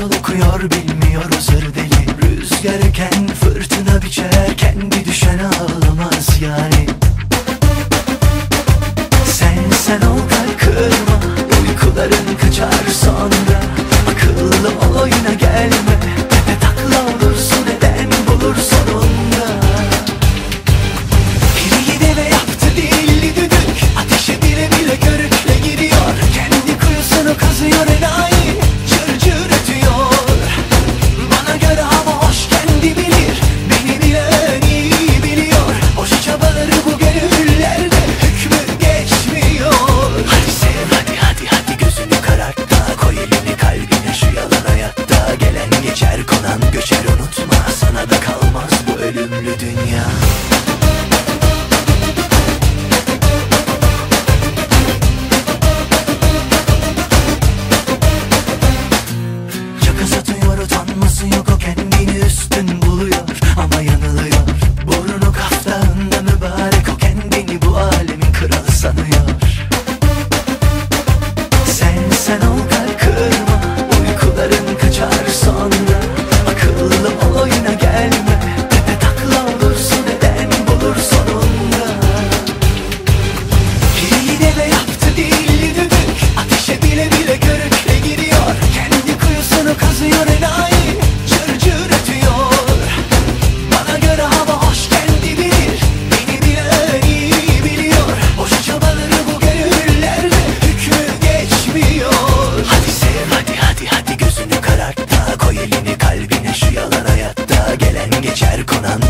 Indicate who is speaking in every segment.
Speaker 1: nasıl okuyor bilmiyor hazır deli Rüzgar eken fırtına biçerken bir düşen ağlamaz yani. Sen sen ol kalk kırma. Uykuların kaçar sonra dünya Çok uzatıyor utanması yok o kendini üstünde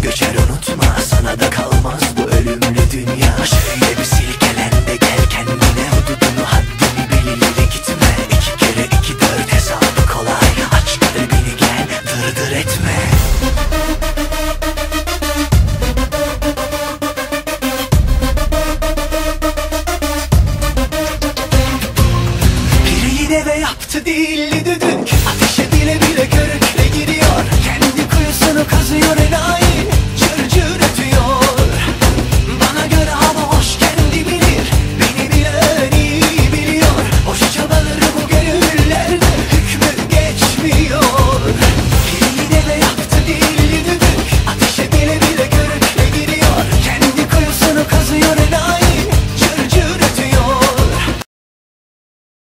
Speaker 1: Göçer unutma sana da kalmaz bu ölümlü dünya. Şöyle bir silkelen de gel kendine hududunu haddini belirle gitme. İki kere iki dört hesabı kolay Aç kalbini gel dırdır etme. Biri yine de yaptı değildi dünkü